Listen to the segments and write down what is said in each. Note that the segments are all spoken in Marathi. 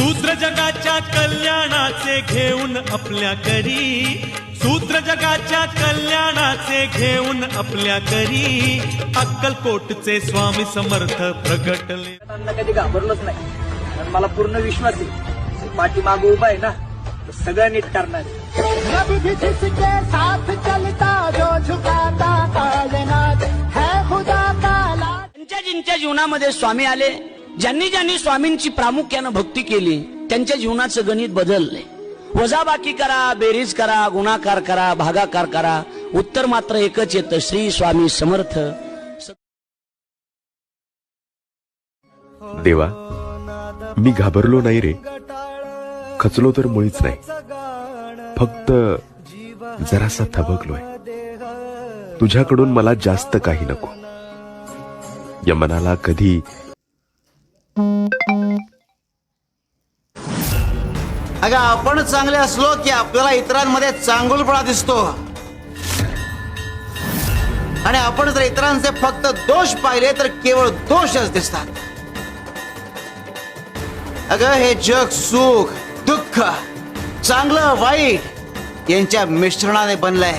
शूद्र जगाच्या कल्याणाचे घेऊन आपल्या करी शूद्र जगाच्या कल्याणाचे घेऊन आपल्या करी अक्कलकोटचे स्वामी समर्थ प्रगटले. त्यांना कधी घाबरलोच नाही. कारण मला पूर्ण विश्वास आहे. पाठीमाग उभा आहे ना तो सगळं नीट करणार आहे. रब भी जिसके साथ चलता जो झुकाता है खुदा ज्यांच्या जीवनामध्ये स्वामी आले. ज्यांनी ज्यांनी स्वामींची प्रामुख्यानं भक्ती केली त्यांच्या जीवनाचं गणित बदलले वजाबाकी करा बेरीज करा गुणाकार करा भागाकार करा उत्तर मात्र एकच येतं श्री स्वामी समर्थ. देवा मी घाबरलो नाही रे. खचलो तर मुळीच नाही. फक्त जरासा थबकलोय. तुझ्याकडून मला जास्त काही नको. या मनाला कधी अगं आपण चांगले असलो की आपल्याला इतरांमध्ये चांगुलपणा दिसतो. आणि आपण जर इतरांचे फक्त दोष पाहिले तर केवळ दोषच दिसतात. अगं हे जग सुख दुःख चांगलं वाईट यांच्या मिश्रणाने बनलंय.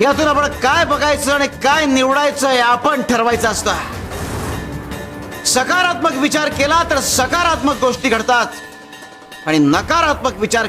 यातून आपण काय बघायचं आणि काय निवडायचं हे आपण ठरवायचं असतं. सकारात्मक विचार केला तर सकारात्मक गोष्टी घडतात. आणि नकारात्मक विचार